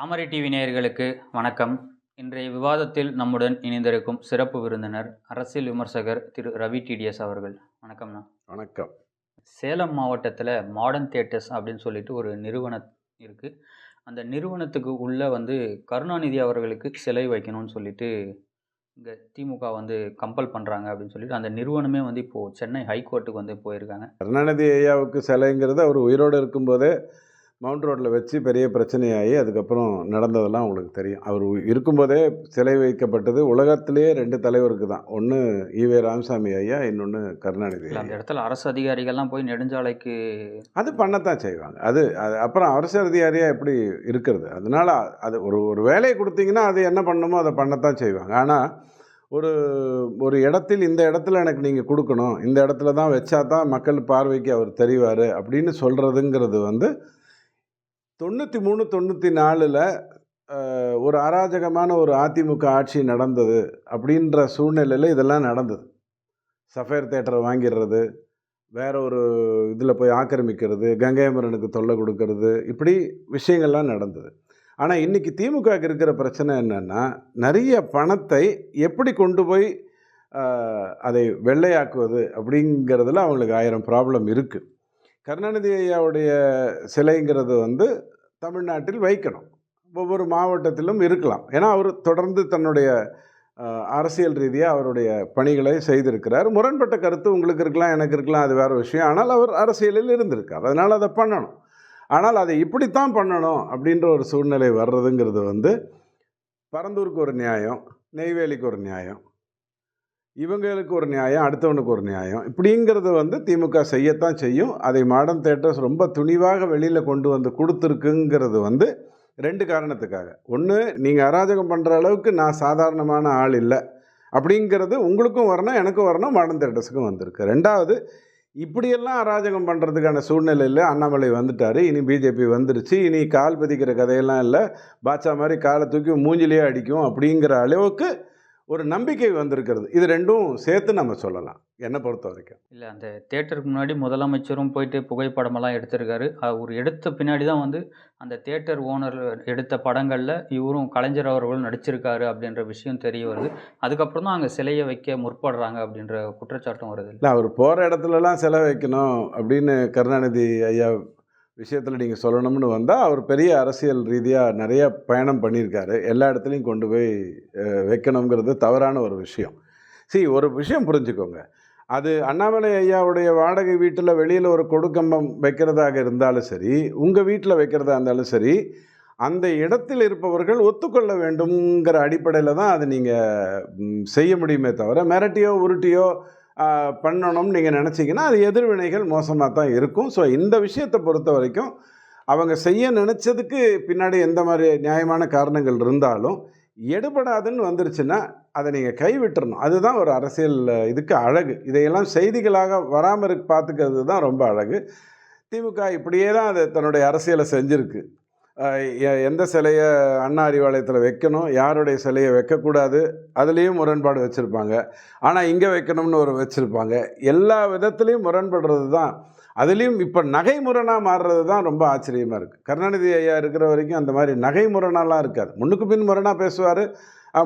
தாமரை TV நேயர்களுக்கு வணக்கம். இன்றைய விவாதத்தில் நம்முடன் இணைந்திருக்கும் சிறப்பு விருந்தினர் அரசியல் விமர்சகர் திரு ரவி டிடிஎஸ் அவர்கள். வணக்கம்ண்ணா வணக்கம். சேலம் மாவட்டத்தில் மாடர்ன் தியேட்டர்ஸ் அப்படின்னு சொல்லிட்டு ஒரு நிறுவனம் இருக்குது அந்த நிறுவனத்துக்கு உள்ளே வந்து கருணாநிதி அவர்களுக்கு சிலை வைக்கணும்னு சொல்லிட்டு இங்கே திமுக வந்து கம்பல் பண்ணுறாங்க அப்படின்னு சொல்லிட்டு அந்த நிறுவனமே வந்து இப்போது சென்னை ஹைகோர்ட்டுக்கு வந்து போயிருக்காங்க. கருணாநிதி ஐயாவுக்கு சிலைங்கிறது அவர் உயிரோடு இருக்கும்போதே மவுண்ட் ரோட்டில் வச்சு பெரிய பிரச்சனையாகி அதுக்கப்புறம் நடந்ததெல்லாம் உங்களுக்கு தெரியும். அவர் இருக்கும்போதே சிலை வைக்கப்பட்டது உலகத்திலேயே ரெண்டு தலைவருக்கு தான். ஒன்று ஈவே ராமசாமி ஐயா இன்னொன்று கருணாநிதி அந்த. இடத்துல அரசு அதிகாரிகள்லாம் போய் நெடுஞ்சாலைக்கு அது பண்ணத்தான் செய்வாங்க. அது அது அப்புறம் அரசு அதிகாரியாக எப்படி இருக்கிறது? அதனால் அது ஒரு ஒரு வேலையை கொடுத்தீங்கன்னா அது என்ன பண்ணணுமோ அதை பண்ணத்தான் செய்வாங்க. ஆனால் ஒரு ஒரு இடத்தில் இந்த இடத்துல எனக்கு நீங்கள் கொடுக்கணும் இந்த இடத்துல தான் வச்சா தான் மக்கள் பார்வைக்கு அவர் தெரிவார் அப்படின்னு சொல்கிறதுங்கிறது வந்து தொண்ணூற்றி மூணு தொண்ணூற்றி நாலில் ஒரு அராஜகமான ஒரு அதிமுக ஆட்சி நடந்தது அப்படின்ற சூழ்நிலையில் இதெல்லாம் நடந்தது. சஃபேர் தேட்டரை வாங்கிடுறது வேற ஒரு இதில் போய் ஆக்கிரமிக்கிறது கங்கையமரனுக்கு தொல்லை கொடுக்கறது இப்படி விஷயங்கள்லாம் நடந்தது. ஆனால் இன்றைக்கி திமுகவுக்கு இருக்கிற பிரச்சனை என்னென்னா நிறைய பணத்தை எப்படி கொண்டு போய் அதை வெள்ளையாக்குவது அப்படிங்கிறதுல அவங்களுக்கு ஆயிரம் ப்ராப்ளம் இருக்குது கருணாநிதி ஐயாவுடைய சிலைங்கிறது வந்து தமிழ்நாட்டில் வைக்கணும். ஒவ்வொரு மாவட்டத்திலும் இருக்கலாம். ஏன்னா அவர் தொடர்ந்து தன்னுடைய அரசியல் ரீதியாக அவருடைய பணிகளை செய்திருக்கிறார். முரண்பட்ட கருத்து உங்களுக்கு இருக்கலாம் எனக்கு இருக்கலாம் அது வேறு விஷயம். ஆனால் அவர் அரசியலில் இருந்திருக்கார். அதனால் அதை பண்ணணும். ஆனால் அதை இப்படித்தான் பண்ணணும் அப்படின்ற ஒரு சூழ்நிலை வர்றதுங்கிறது வந்து பரந்தூருக்கு ஒரு நியாயம் நெய்வேலிக்கு ஒரு நியாயம். இவங்களுக்கு ஒரு நியாயம் அடுத்தவனுக்கு ஒரு நியாயம். இப்படிங்கிறது வந்து திமுக செய்யத்தான் செய்யும். அதை மாடர்ன் தேட்டர்ஸ் ரொம்ப துணிவாக வெளியில் கொண்டு வந்து கொடுத்துருக்குங்கிறது வந்து ரெண்டு காரணத்துக்காக. ஒன்று நீங்கள் அராஜகம் பண்ணுற அளவுக்கு நான் சாதாரணமான ஆள் இல்லை. அப்படிங்கிறது உங்களுக்கும் வரணும் எனக்கும் வரணும் மாடர்ன் தேட்டர்ஸுக்கும் வந்திருக்கு. ரெண்டாவது இப்படியெல்லாம் அராஜகம் பண்ணுறதுக்கான சூழ்நிலையில் அண்ணாமலை வந்துட்டார் இனி பிஜேபி வந்துருச்சு இனி கால் பதிக்கிற கதையெல்லாம் இல்லை. பாட்சா மாதிரி காலை தூக்கி மூஞ்சிலேயே அடிக்கும் அப்படிங்கிற அளவுக்கு ஒரு நம்பிக்கை வந்திருக்கிறது. இது ரெண்டும் சேர்த்து நம்ம சொல்லலாம். என்னை பொறுத்த வரைக்கும். இல்லை அந்த தேட்டருக்கு முன்னாடி முதலமைச்சரும் போயிட்டு புகைப்படமெல்லாம் எடுத்திருக்காரு. அவர் எடுத்த பின்னாடி தான் வந்து அந்த தேட்டர் ஓனர் எடுத்த படங்களில் இவரும் கலைஞர் அவர்களும் நடிச்சிருக்காரு அப்படின்ற விஷயம் தெரிய வருது. அதுக்கப்புறம் தான் அங்கே சிலையை வைக்க முற்படுறாங்க அப்படின்ற குற்றச்சாட்டும் வருது இல்லை? அவர் போகிற இடத்துலலாம் செலவு வைக்கணும் அப்படின்னு கருணாநிதி ஐயா விஷயத்தில் நீங்கள் சொல்லணும்னு வந்தால் அவர் பெரிய அரசியல் ரீதியாக நிறைய பயணம் பண்ணியிருக்காரு. எல்லா இடத்துலையும் கொண்டு போய் வைக்கணுங்கிறது தவறான ஒரு விஷயம். சரி ஒரு விஷயம் புரிஞ்சுக்கோங்க. அது அண்ணாமலை ஐயாவுடைய வாடகை வீட்டில் வெளியில் ஒரு கொடுக்கம்பம் வைக்கிறதாக இருந்தாலும் சரி உங்கள் வீட்டில் வைக்கிறதா இருந்தாலும் சரி அந்த இடத்தில் இருப்பவர்கள் ஒத்துக்கொள்ள வேண்டுங்கிற அடிப்படையில் தான் அதை நீங்கள் செய்ய முடியுமே தவிர மிரட்டியோ உருட்டியோ பண்ணணும்னு நீங்கள் நினச்சிங்கன்னா அது எதிர்வினைகள் மோசமாக தான் இருக்கும். ஸோ இந்த விஷயத்தை பொறுத்த வரைக்கும் அவங்க செய்ய நினச்சதுக்கு பின்னாடி எந்த மாதிரி நியாயமான காரணங்கள் இருந்தாலும் எடுபடாதுன்னு வந்துருச்சுன்னா அதை நீங்கள் கைவிட்டுறணும். அதுதான் ஒரு அரசியல் இதுக்கு அழகு. இதையெல்லாம் செய்திகளாக வராமல் இருக்கு பார்த்துக்கிறது தான் ரொம்ப அழகு. திமுக இப்படியே தான் அது தன்னுடைய அரசியலை செஞ்சுருக்கு. எந்த சிலையை அண்ணா அறிவாலயத்தில் வைக்கணும்? யாருடைய சிலையை வைக்கக்கூடாது? அதுலேயும் முரண்பாடு வச்சுருப்பாங்க. ஆனால் இங்கே வைக்கணும்னு ஒரு வச்சுருப்பாங்க. எல்லா விதத்துலேயும் முரண்படுறது தான். அதுலேயும் இப்போ நகை முரணாக மாறுறது தான் ரொம்ப ஆச்சரியமாக இருக்குது கருணாநிதி ஐயா இருக்கிற வரைக்கும் அந்த மாதிரி நகை முரணாலாம் இருக்காது. முன்னுக்கு பின் முரணாக பேசுவார்.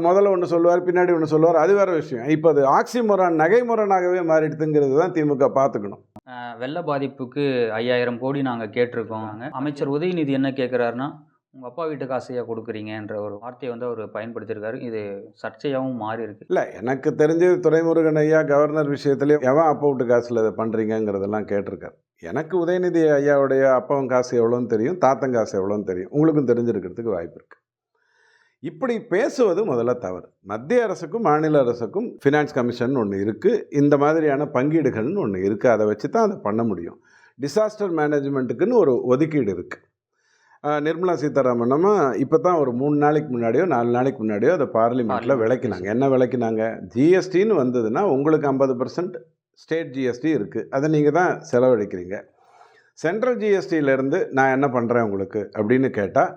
முதல்ல ஒன்று சொல்லுவார் பின்னாடி ஒன்று சொல்லுவார். அது வேறு விஷயம். இப்போ அது ஆக்சி முரண் நகை முரணாகவே மாறிடுதுங்கிறது தான் திமுக பார்த்துக்கணும் வெள்ள பாதிப்புக்கு ஐயாயிரம் கோடி நாங்கள் கேட்டிருக்கோம். அமைச்சர் உதயநிதி என்ன கேட்குறாருன்னா உங்கள் அப்பா வீட்டு காசையா கொடுக்குறீங்கன்ற ஒரு வார்த்தையை வந்து அவர் பயன்படுத்தியிருக்காரு. இது சர்ச்சையாகவும் மாறி இருக்கு இல்லை எனக்கு தெரிஞ்சு துரைமுருகன் ஐயா கவர்னர் விஷயத்துலேயும் எவன் அப்பா விட்டு காசில் இதை பண்ணுறீங்கங்கிறதெல்லாம் கேட்டிருக்காரு. எனக்கு உதயநிதி ஐயாவுடைய அப்பாவும் காசு எவ்வளோன்னு தெரியும் தாத்தன் காசு எவ்வளோன்னு தெரியும். உங்களுக்கும் தெரிஞ்சிருக்கிறதுக்கு வாய்ப்பு இருக்குது இப்படி பேசுவது முதல்ல தவறு. மத்திய அரசுக்கும் மாநில அரசுக்கும் ஃபினான்ஸ் கமிஷன் ஒன்று இருக்குது இந்த மாதிரியான பங்கீடுகள்னு ஒன்று இருக்குது அதை வச்சு தான் அதை பண்ண முடியும். டிசாஸ்டர் மேனேஜ்மெண்ட்டுக்குன்னு ஒரு ஒதுக்கீடு இருக்குது நிர்மலா சீதாராமன் இப்போ தான் ஒரு மூணு நாளைக்கு முன்னாடியோ நாலு நாளைக்கு முன்னாடியோ அதை பார்லிமெண்ட்டில். விளக்கினாங்க. என்ன விளக்கினாங்க? ஜிஎஸ்டின்னு வந்ததுன்னா உங்களுக்கு ஐம்பது பர்சன்ட் ஸ்டேட் ஜிஎஸ்டி இருக்குது அதை நீங்கள் தான் செலவழிக்கிறீங்க. சென்ட்ரல் ஜிஎஸ்டியிலேருந்து நான் என்ன பண்ணுறேன் உங்களுக்கு? அப்படின்னு கேட்டால்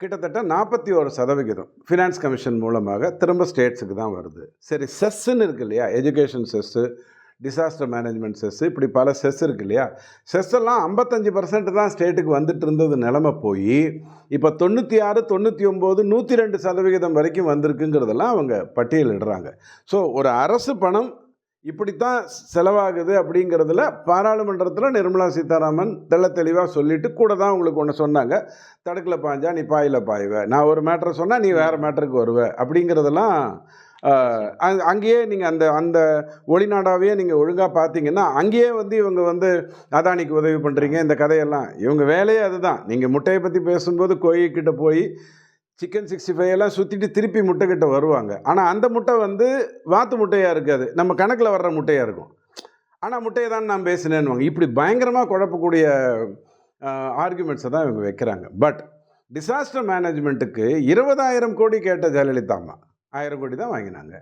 கிட்டத்தட்ட நாற்பத்தி ஒரு சதவிகிதம் ஃபினான்ஸ் கமிஷன் மூலமாக திரும்ப ஸ்டேட்ஸுக்கு தான் வருது. சரி செஸ்ஸுன்னு இருக்கு இல்லையா? Education cess disaster management cess இப்படி பல செஸ் இருக்கு இல்லையா? செஸ் எல்லாம் ஐம்பத்தஞ்சு பர்சன்ட் தான் ஸ்டேட்டுக்கு வந்துட்டு இருந்தது நிலமை போய் இப்போ தொண்ணூற்றி ஆறு தொண்ணூற்றி ஒம்பது நூற்றி ரெண்டு சதவிகிதம் வரைக்கும் வந்திருக்குங்கிறதெல்லாம் அவங்க பட்டியலிடுறாங்க. ஸோ ஒரு அரசு பணம் இப்படித்தான் செலவாகுது அப்படிங்கிறதுல பாராளுமன்றத்தில் நிர்மலா சீதாராமன் தெள்ள தெளிவாக சொல்லிட்டு கூட தான் உங்களுக்கு ஒன்று சொன்னாங்க. தடுக்கில் பாஞ்சா நீ பாயில் பாய்வ. நான் ஒரு மேட்ரை சொன்னால் நீ வேறு மேட்ருக்கு வருவ. அப்படிங்கிறதெல்லாம் அங்கேயே நீங்கள் அந்த அந்த ஒளிநாடாவே நீங்கள் ஒழுங்காக பார்த்தீங்கன்னா அங்கேயே வந்து இவங்க வந்து அதானிக்கு உதவி பண்ணுறீங்க இந்த கதையெல்லாம். இவங்க வேலையே அதுதான். நீங்கள் முட்டையை பற்றி பேசும்போது கோயிக்கிட்ட போய் சிக்கன் சிக்ஸ்டி ஃபைவ் எல்லாம் சுற்றிட்டு திருப்பி முட்டைக்கிட்ட வருவாங்க. ஆனால் அந்த முட்டை வந்து வாத்து முட்டையாக இருக்காது. நம்ம கணக்கில் வர்ற முட்டையாக இருக்கும். ஆனால் முட்டையை தான் நான் பேசினேன்னு இப்படி பயங்கரமாக குழப்பக்கூடிய ஆர்குமெண்ட்ஸை தான் இவங்க வைக்கிறாங்க. பட் டிசாஸ்டர் மேனேஜ்மெண்ட்டுக்கு இருபதாயிரம் கோடி கேட்ட ஜெயலலிதாம்மா ஆயிரம் கோடி தான் வாங்கினாங்க.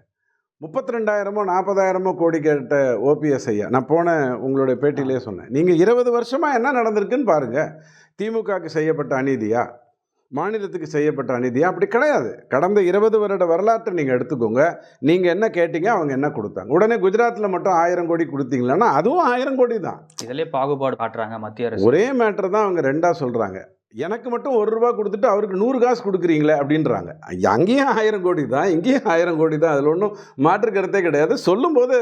முப்பத்தி ரெண்டாயிரமோ நாற்பதாயிரமோ கோடி கேட்ட ஓபிஎஸ் ஐயா. நான் போன உங்களுடைய பேட்டியிலே சொன்னேன். நீங்கள் இருபது வருஷமாக என்ன நடந்திருக்குன்னு பாருங்கள் திமுகவுக்கு செய்யப்பட்ட அநீதியாக மாநிலத்துக்கு செய்யப்பட்ட அநீதியா அப்படி கிடையாது. கடந்த இருபது வருட வரலாற்றை நீங்கள் எடுத்துக்கோங்க. நீங்கள் என்ன கேட்டீங்க அவங்க என்ன கொடுத்தாங்க. உடனே குஜராத்தில் மட்டும் ஆயிரம் கோடி கொடுத்தீங்களான்னா அதுவும் ஆயிரம் கோடி தான். இதிலே பாகுபாடு காட்டுறாங்க மத்திய அரசு. ஒரே மேட்டர் தான் அவங்க ரெண்டாக சொல்கிறாங்க எனக்கு மட்டும் ஒரு ரூபா கொடுத்துட்டு அவருக்கு நூறு காசு கொடுக்குறீங்களே அப்படின்றாங்க. அங்கேயும் ஆயிரம் கோடி தான் இங்கேயும் ஆயிரம் கோடி தான். அதில் ஒன்றும் மாற்று கருத்தே கிடையாது. சொல்லும்போது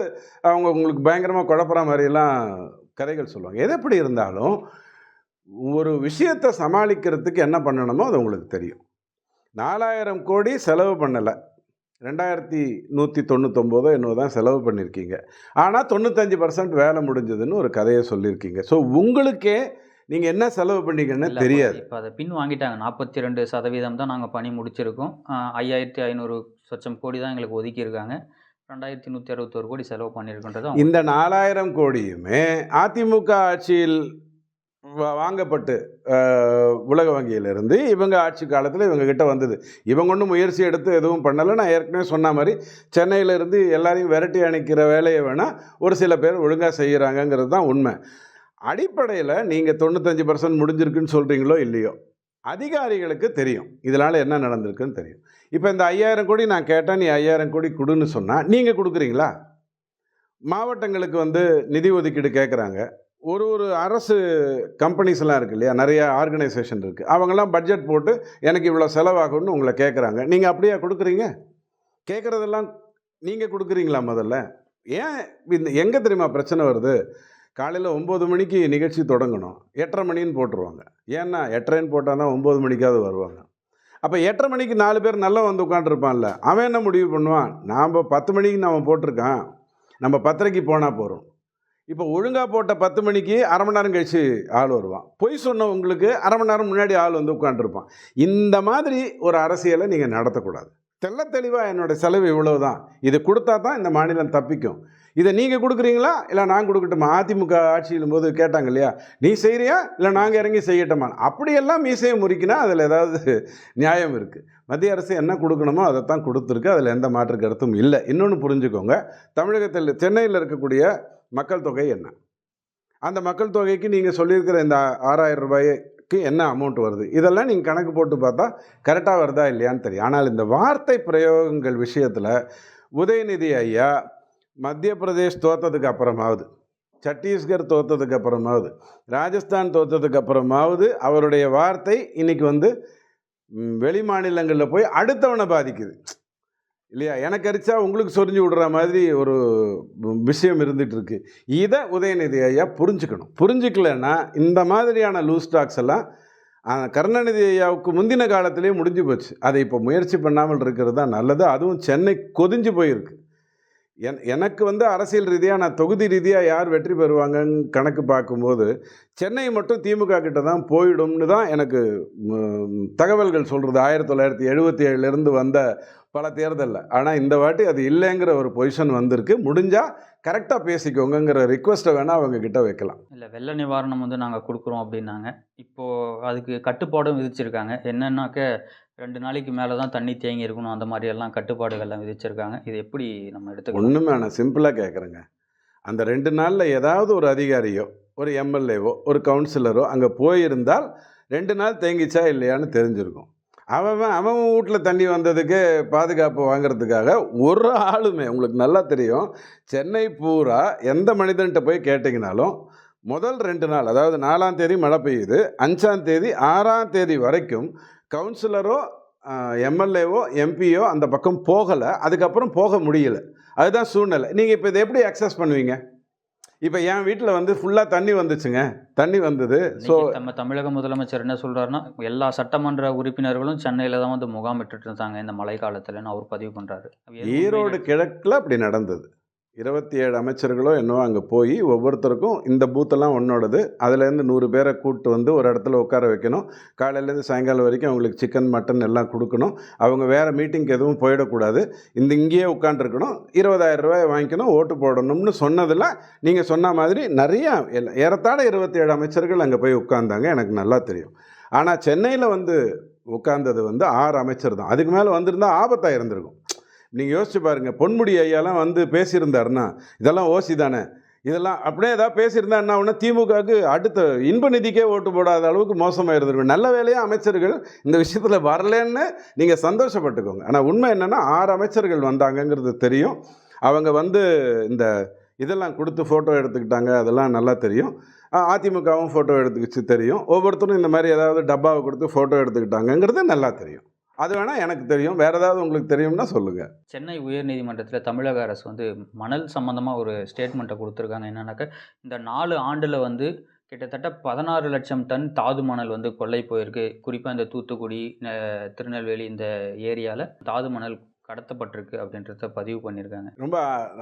அவங்க உங்களுக்கு பயங்கரமாக குழப்புற மாதிரியெல்லாம் கதைகள் சொல்லுவாங்க. எது எப்படி இருந்தாலும் ஒரு விஷயத்தை சமாளிக்கிறதுக்கு என்ன பண்ணணுமோ அது உங்களுக்கு தெரியும். நாலாயிரம் கோடி செலவு பண்ணலை. ரெண்டாயிரத்தி நூற்றி தொண்ணூத்தொம்போதோ என்னவோ தான் செலவு பண்ணியிருக்கீங்க ஆனால் தொண்ணூத்தஞ்சு பர்சன்ட் வேலை முடிஞ்சதுன்னு ஒரு கதையை சொல்லியிருக்கீங்க ஸோ உங்களுக்கே நீங்கள் என்ன செலவு பண்ணீங்கன்னு தெரியாது. இப்போ அதை பின் வாங்கிட்டாங்க. நாற்பத்தி ரெண்டு சதவீதம் தான் நாங்கள் பணி முடிச்சிருக்கோம். ஐயாயிரத்தி ஐநூறு சொச்சம் கோடி தான் எங்களுக்கு ஒதுக்கியிருக்காங்க ரெண்டாயிரத்தி நூற்றி அறுபத்தோரு கோடி செலவு பண்ணியிருக்கின்றது இந்த நாலாயிரம் கோடியுமே அதிமுக ஆட்சியில் வாங்கப்பட்டு உலக வங்கியிலிருந்து இவங்க ஆட்சி காலத்தில் இவங்க கிட்ட வந்தது. இவங்க ஒன்றும் முயற்சி எடுத்து எதுவும் பண்ணலை. நான் ஏற்கனவே சொன்ன மாதிரி சென்னையிலேருந்து எல்லாரையும் விரட்டி அணைக்கிற வேலையை வேணால் ஒரு சில பேர் ஒழுங்காக செய்கிறாங்கங்கிறது தான் உண்மை. அடிப்படையில் நீங்கள் தொண்ணூத்தஞ்சு பர்சன்ட் முடிஞ்சிருக்குன்னு சொல்கிறீங்களோ இல்லையோ அதிகாரிகளுக்கு தெரியும். இதனால் என்ன நடந்திருக்குன்னு தெரியும். இப்போ இந்த ஐயாயிரம் கோடி நான் கேட்டேன் நீ ஐயாயிரம் கோடி கொடுன்னு சொன்னால் நீங்கள் கொடுக்குறீங்களா? மாவட்டங்களுக்கு வந்து நிதி ஒதுக்கீடு கேட்குறாங்க ஒரு ஒரு அரசு கம்பெனிஸ்லாம் இருக்குது இல்லையா? நிறைய ஆர்கனைசேஷன் இருக்குது அவங்கெல்லாம் பட்ஜெட் போட்டு எனக்கு இவ்வளோ செலவாகும்னு உங்களை கேட்குறாங்க நீங்கள் அப்படியே கொடுக்குறீங்க? கேட்குறதெல்லாம் நீங்கள் கொடுக்குறீங்களா முதல்ல? ஏன் இந்த எங்கே தெரியுமா பிரச்சனை வருது? காலையில் ஒம்பது மணிக்கு நிகழ்ச்சி தொடங்கணும். எட்டரை மணின்னு போட்டுருவாங்க. ஏன்னா எட்டரைன்னு போட்டால் தான் ஒம்பது மணிக்காவது வருவாங்க. அப்போ எட்டரை மணிக்கு நாலு பேர் நல்லா வந்து உட்காந்துருப்பான்ல அவன் என்ன முடிவு பண்ணுவான்? நாம் பத்து மணிக்கு நாம் போட்டிருக்கான். நம்ம பத்தரைக்கு போனால் போகிறோம் இப்போ ஒழுங்காக போட்ட பத்து மணிக்கு அரை மணி நேரம் கழிச்சு ஆள் வருவான். பொய் சொன்ன உங்களுக்கு அரை மணி நேரம் முன்னாடி ஆள் வந்து உட்காந்துருப்பான் இந்த மாதிரி ஒரு அரசியலை நீங்கள் நடத்தக்கூடாது. தெள்ளத்தெளிவாக என்னோட செலவு இவ்வளவு தான் இது கொடுத்தா தான் இந்த மாநிலம் தப்பிக்கும். இதை நீங்கள் கொடுக்குறீங்களா? இல்லை நான் கொடுக்கட்டுமா? அதிமுக ஆட்சியிலும் போது கேட்டாங்க இல்லையா? நீ செய்கிறியா இல்லை நாங்கள் இறங்கி செய்யட்டோமா? அப்படியெல்லாம் மீசையை முறிக்கினா அதில் ஏதாவது நியாயம் இருக்குது மத்திய அரசு என்ன கொடுக்கணுமோ அதை தான் கொடுத்துருக்கு. அதில் எந்த மாற்று கருத்தும் இல்லை. இன்னொன்று புரிஞ்சுக்கோங்க. தமிழகத்தில் சென்னையில் இருக்கக்கூடிய மக்கள் தொகை என்ன? அந்த மக்கள் தொகைக்கு நீங்கள் சொல்லியிருக்கிற இந்த ஆறாயிரம் ரூபாய்க்கு என்ன அமௌண்ட் வருது? இதெல்லாம் நீங்கள் கணக்கு போட்டு பார்த்தா கரெக்டாக வருதா இல்லையான்னு தெரியும். ஆனால் இந்த வார்த்தை பிரயோகங்கள் விஷயத்தில் உதயநிதி ஐயா மத்திய பிரதேஷ் தோத்ததுக்கு அப்புறமாவது சத்தீஸ்கர் தோத்ததுக்கு அப்புறமாவது ராஜஸ்தான் தோத்ததுக்கு அப்புறமாவது அவருடைய வார்த்தை இன்றைக்கி வந்து வெளி மாநிலங்களில் போய் அடுத்தவனை பாதிக்குது. இல்லையா? எனக்கு அரிச்சா உங்களுக்கு சொரிஞ்சு விடுற மாதிரி ஒரு விஷயம் இருந்துகிட்ருக்கு. இதை உதயநிதி ஐயா புரிஞ்சுக்கணும். புரிஞ்சுக்கலன்னா இந்த மாதிரியான லூஸ் டாக்ஸ் எல்லாம் கருணாநிதி ஐயாவுக்கு முந்தின காலத்திலே முடிஞ்சு போச்சு. அதை இப்போ முயற்சி பண்ணாமல் இருக்கிறது தான் நல்லது. அதுவும் சென்னை கொதிஞ்சு போயிருக்கு. என் எனக்கு வந்து அரசியல் ரீதியாக நான் தொகுதி ரீதியாக யார் வெற்றி பெறுவாங்கன்னு கணக்கு பார்க்கும்போது சென்னை மட்டும் திமுக கிட்ட தான் போயிடும்னு தான் எனக்கு தகவல்கள் சொல்கிறது ஆயிரத்தி தொள்ளாயிரத்தி எழுபத்தி ஏழுலேருந்து வந்த பல தேர்தலில். ஆனால் இந்த வாட்டி அது இல்லைங்கிற ஒரு பொசிஷன் வந்திருக்கு. முடிஞ்சால் கரெக்டாக பேசிக்கோங்கங்கிற ரிக்வெஸ்ட்டை வேணால் அவங்க கிட்ட வைக்கலாம். இல்லை வெள்ள நிவாரணம் வந்து நாங்கள் கொடுக்குறோம் அப்படின்னாங்க. இப்போது அதுக்கு கட்டுப்பாடும் விதிச்சிருக்காங்க. என்னன்னாக்க ரெண்டு நாளைக்கு மேலே தான் தண்ணி தேங்கி இருக்கணும். அந்த மாதிரி எல்லாம் கட்டுப்பாடுகள்லாம் விதிச்சிருக்காங்க. இது எப்படி நம்ம எடுத்துக்கணும் ஒன்றுமே நான் சிம்பிளாக கேட்குறேங்க அந்த ரெண்டு நாளில் ஏதாவது ஒரு அதிகாரியோ ஒரு எம்எல்ஏவோ ஒரு கவுன்சிலரோ அங்கே போயிருந்தால் ரெண்டு நாள் தேங்கிச்சா இல்லையான்னு தெரிஞ்சிருக்கும். அவன் அவன் வீட்டில் தண்ணி வந்ததுக்கு பாதுகாப்பு வாங்குறதுக்காக ஒரு ஆளுமே உங்களுக்கு நல்லா தெரியும் சென்னை பூரா எந்த மனிதன்கிட்ட போய் கேட்டிங்கனாலும் முதல் ரெண்டு நாள் அதாவது நாலாம் தேதி மழை பெய்யுது. அஞ்சாம் தேதி ஆறாம் தேதி வரைக்கும் கவுன்சிலரோ எம்எல்ஏவோ எம்பியோ அந்த பக்கம் போகலை. அதுக்கப்புறம் போக முடியல. அதுதான் சூழ்நிலை. நீங்கள் இப்போ இதை எப்படி அக்சஸ் பண்ணுவீங்க? இப்போ என் வீட்டில் வந்து ஃபுல்லாக தண்ணி வந்துச்சுங்க. தண்ணி வந்தது. ஸோ நம்ம தமிழக முதலமைச்சர் என்ன சொல்றாருன்னா எல்லா சட்டமன்ற உறுப்பினர்களும் சென்னையில தான் வந்து முகாமிட்டு இருந்தாங்க இந்த மழை காலத்துலன்னு அவர் பதிவு எது ஈரோடு கிழக்கில் அப்படி நடந்தது. இருபத்தி ஏழு அமைச்சர்களோ என்னவோ அங்கே போய் ஒவ்வொருத்தருக்கும் இந்த பூத்தெல்லாம் உன்னோடது அதுலேருந்து நூறு பேரை கூப்பிட்டு வந்து ஒரு இடத்துல உட்கார வைக்கணும். காலையிலேருந்து சாயங்காலம் வரைக்கும் அவங்களுக்கு சிக்கன் மட்டன் எல்லாம் கொடுக்கணும். அவங்க வேறு மீட்டிங்க்கு எதுவும் போயிடக்கூடாது. இந்த இங்கேயே உட்காந்துருக்கணும் இருபதாயிரம் ரூபாய் வாங்கிக்கணும் ஓட்டு போடணும்னு சொன்னதில் நீங்கள் சொன்ன மாதிரி நிறையா ஏறத்தாழ இருபத்தி ஏழு அமைச்சர்கள் அங்கே போய் உட்காந்தாங்க எனக்கு நல்லா தெரியும். ஆனால் சென்னையில் வந்து உட்கார்ந்தது வந்து ஆறு அமைச்சர் தான். அதுக்கு மேலே வந்திருந்தா ஆபத்தாக இருந்திருக்கும். நீங்கள் யோசிச்சு பாருங்கள் பொன்முடி ஐயாலாம் வந்து பேசியிருந்தாருன்னா இதெல்லாம் ஓசி தானே? இதெல்லாம் அப்படியே ஏதாவது பேசியிருந்தா என்ன ஒன்று திமுகவுக்கு அடுத்த இன்ப நிதிக்கே ஓட்டு போடாத அளவுக்கு மோசமாக இருந்திருக்கும் நல்ல வேலையாக அமைச்சர்கள் இந்த விஷயத்தில் வரலன்னு நீங்கள் சந்தோஷப்பட்டுக்கோங்க. ஆனால் உண்மை என்னென்னா ஆறு அமைச்சர்கள் வந்தாங்கங்கிறது தெரியும். அவங்க வந்து இந்த இதெல்லாம் கொடுத்து ஃபோட்டோ எடுத்துக்கிட்டாங்க அதெல்லாம் நல்லா தெரியும். அதிமுகவும் ஃபோட்டோ எடுத்துக்கிச்சு தெரியும். ஒவ்வொருத்தரும் இந்த மாதிரி ஏதாவது டப்பாவை கொடுத்து ஃபோட்டோ எடுத்துக்கிட்டாங்கங்கிறது நல்லா தெரியும். அது வேணால் எனக்கு தெரியும். வேறு ஏதாவது உங்களுக்கு தெரியும்னா சொல்லுங்கள் சென்னை உயர்நீதிமன்றத்தில் தமிழக அரசு வந்து மணல் சம்மந்தமாக ஒரு ஸ்டேட்மெண்ட்டை கொடுத்துருக்காங்க. என்னன்னாக்கா இந்த நாலு ஆண்டில் வந்து கிட்டத்தட்ட பதினாறு லட்சம் டன் தாது மணல் வந்து கொள்ளை போயிருக்கு. குறிப்பாக இந்த தூத்துக்குடி திருநெல்வேலி இந்த ஏரியாவில் தாது மணல் கடத்தப்பட்டிருக்கு அப்படின்றத பதிவு பண்ணியிருக்காங்க ரொம்ப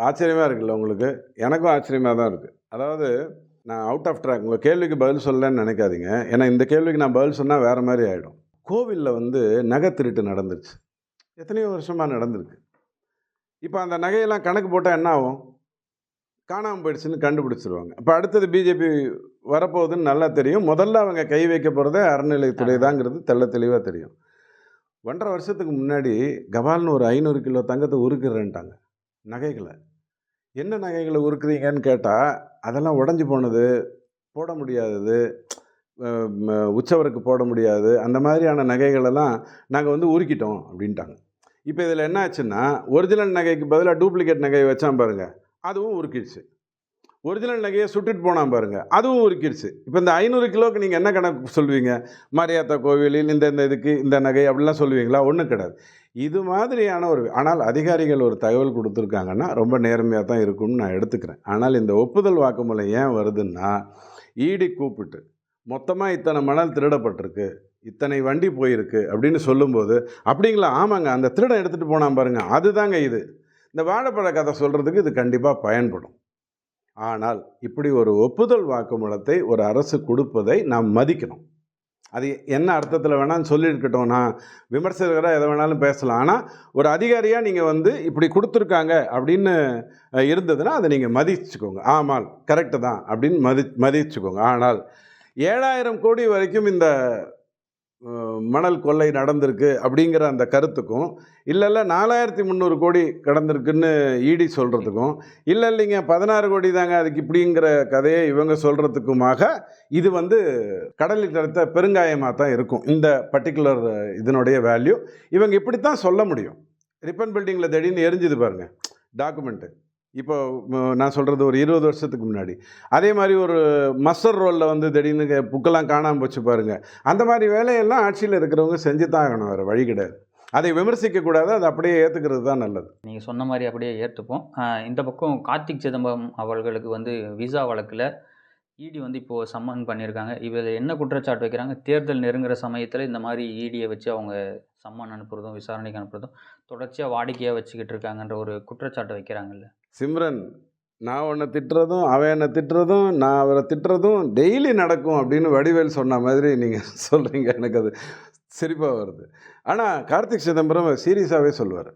ஆச்சரியமாக இருக்குல்ல உங்களுக்கு? எனக்கும் ஆச்சரியமாக தான் இருக்குது அதாவது நான் அவுட் ஆஃப் ட்ராக் உங்கள் கேள்விக்கு பதில் சொல்லலன்னு நினைக்காதீங்க. ஏன்னா இந்த கேள்விக்கு நான் பதில் சொன்னால் வேறு மாதிரி ஆகிடும் கோவிலில் வந்து நகை திருட்டு நடந்துருச்சு. எத்தனையோ வருஷமாக நடந்திருக்கு. இப்போ அந்த நகையெல்லாம் கணக்கு போட்டால் என்ன ஆகும்? காணாமல் போயிடுச்சுன்னு கண்டுபிடிச்சிருவாங்க. இப்போ அடுத்தது பிஜேபி வரப்போகுதுன்னு நல்லா தெரியும். முதல்ல அவங்க கை வைக்க போகிறதே அறநிலையத்துறை தாங்கிறது தெள்ள தெளிவாக தெரியும். ஒன்றரை வருஷத்துக்கு முன்னாடி கபால்னு ஒரு ஐநூறு கிலோ தங்கத்தை உருக்குறேன்ட்டாங்க நகைகளை. என்ன நகைகளை உருக்குறீங்கன்னு கேட்டால் அதெல்லாம் உடஞ்சி போனது போட முடியாதது உற்சவருக்கு போட முடியாது. அந்த மாதிரியான நகைகளெல்லாம் நாங்கள் வந்து உருக்கிட்டோம் அப்படின்ட்டாங்க. இப்போ இதில் என்ன ஆச்சுன்னா ஒரிஜினல் நகைக்கு பதிலாக டூப்ளிகேட் நகையை வச்சான் பாருங்கள் அதுவும் உருக்கிடுச்சு. ஒரிஜினல் நகையை சுட்டுட்டு போனான் பாருங்கள் அதுவும் உருக்கிடுச்சு. இப்போ இந்த ஐநூறு கிலோவுக்கு நீங்கள் என்ன கணக்கு சொல்லுவீங்க மரியாதை கோவிலில் இந்த இந்த இதுக்கு இந்த நகை அப்படிலாம் சொல்லுவீங்களா? ஒன்றும் கிடையாது. இது மாதிரியான ஒரு ஆனால் அதிகாரிகள் ஒரு தகவல் கொடுத்துருக்காங்கன்னா ரொம்ப நேர்மையாக தான் இருக்கும்னு நான் எடுத்துக்கிறேன். ஆனால் இந்த ஒப்புதல் வாக்குமூலம் ஏன் வருதுன்னா ஈடி கூப்பிட்டு மொத்தமாக இத்தனை மணல் திருடப்பட்டிருக்கு. இத்தனை வண்டி போயிருக்கு அப்படின்னு சொல்லும்போது அப்படிங்களா? ஆமாங்க. அந்த திருடன் எடுத்துகிட்டு போனால் பாருங்கள் அதுதாங்க இது. இந்த வாழைப்பழ கதை சொல்கிறதுக்கு இது கண்டிப்பாக பயன்படும். ஆனால் இப்படி ஒரு ஒப்புதல் வாக்குமூலத்தை ஒரு அரசு கொடுப்பதை நாம் மதிக்கணும். அது என்ன அர்த்தத்தில் வேணாலும் சொல்லியிருக்கட்டும். நான் விமர்சகராக எதை வேணாலும் பேசலாம். ஆனால் ஒரு அதிகாரியாக நீங்கள் வந்து இப்படி கொடுத்துருக்காங்க அப்படின்னு இருந்ததுன்னா அதை நீங்கள் மதிச்சுக்கோங்க. ஆமால் கரெக்டு தான் அப்படின்னு மதி மதிச்சுக்கோங்க. ஆனால் ஏழாயிரம் கோடி வரைக்கும் இந்த மணல் கொள்ளை நடந்திருக்கு அப்படிங்கிற அந்த கருத்துக்கும் இல்லை இல்லை நாலாயிரத்தி முந்நூறு கோடி கடந்திருக்குன்னு இடி சொல்கிறதுக்கும் இல்லை இல்லைங்க பதினாறு கோடி தாங்க அதுக்கு இப்படிங்கிற கதையை இவங்க சொல்கிறதுக்குமாக இது வந்து கடலில் கிடைத்த பெருங்காயமாக தான் இருக்கும் இந்த பர்டிகுலர் இதனுடைய வேல்யூ இவங்க இப்படி தான் சொல்ல முடியும். ரிப்பன் பில்டிங்கில் திடீர்னு எரிஞ்சுது பாருங்கள் டாக்குமெண்ட்டு இப்போ நான் சொல்கிறது ஒரு இருபது வருஷத்துக்கு முன்னாடி. அதே மாதிரி ஒரு மஸ்டர் ரோலில் வந்து திடீர்னு புக்கெல்லாம் காணாமல் போச்சு பாருங்கள் அந்த மாதிரி வேலையெல்லாம் ஆட்சியில் இருக்கிறவங்க செஞ்சு தான் ஆகணும் வேறு வழி கிடையாது. அதை விமர்சிக்கக்கூடாது அதை அப்படியே ஏற்றுக்கிறது தான் நல்லது. நீங்கள் சொன்ன மாதிரி அப்படியே ஏற்றுப்போம் இந்த பக்கம் கார்த்திக் சிதம்பரம் அவர்களுக்கு வந்து விசா வழக்கில் இடி வந்து இப்போது சம்மன் பண்ணியிருக்காங்க. இதில் என்ன குற்றச்சாட்டு வைக்கிறாங்க? தேர்தல் நெருங்குற சமயத்தில் இந்த மாதிரி இடியை வச்சு அவங்க சம்மன் அனுப்புகிறதும் விசாரணைக்கு அனுப்புகிறதும் தொடர்ச்சியாக வாடிக்கையாக வச்சுக்கிட்டு இருக்காங்கன்ற ஒரு குற்றச்சாட்டு வைக்கிறாங்கல்ல. சிம்ரன் நான் உன்னை திட்டுறதும் அவன் என்னை திட்டுறதும் நான் அவரை திட்டுறதும் டெய்லி நடக்கும் அப்படின்னு வடிவேல் சொன்ன மாதிரி நீங்கள் சொல்கிறீங்க எனக்கு அது சிரிப்பாக வருது. ஆனால் கார்த்திக் சிதம்பரம் சீரியஸாகவே சொல்லுவார்.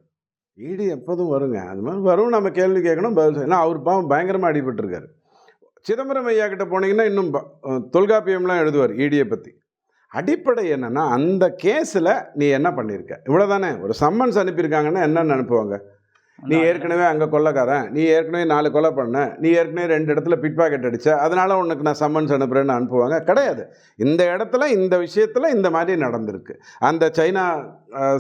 ஈடு எப்போதும் வருங்க. அது மாதிரி வரும் நம்ம கேள்வி கேட்கணும் பதில் ஏன்னா அவர் பாவம் பயங்கரமாக அடிபட்டிருக்காரு. சிதம்பரம் ஐயா கிட்ட போனீங்கன்னா இன்னும் ப- தொல்காப்பியம்லாம் எழுதுவார் ஈடியை பற்றி அடிப்படை என்னென்னா அந்த கேஸில் நீ என்ன பண்ணியிருக்க இவ்வளோ தானே ஒரு சம்மன்ஸ் அனுப்பியிருக்காங்கன்னா என்னென்னு அனுப்புவாங்க நீ ஏற்கனவே அங்கே கொள்ளைக்காரன். நீ ஏற்கனவே நாலு கொலை பண்ண. நீ ஏற்கனவே ரெண்டு இடத்துல பிட் பாக்கெட் அடிச்ச. அதனால உனக்கு நான் சம்மன்ஸ் அனுப்புறேன்னு அனுப்புவாங்க. கிடையாது. இந்த இடத்துல இந்த விஷயத்தில் இந்த மாதிரி நடந்திருக்கு. அந்த சைனா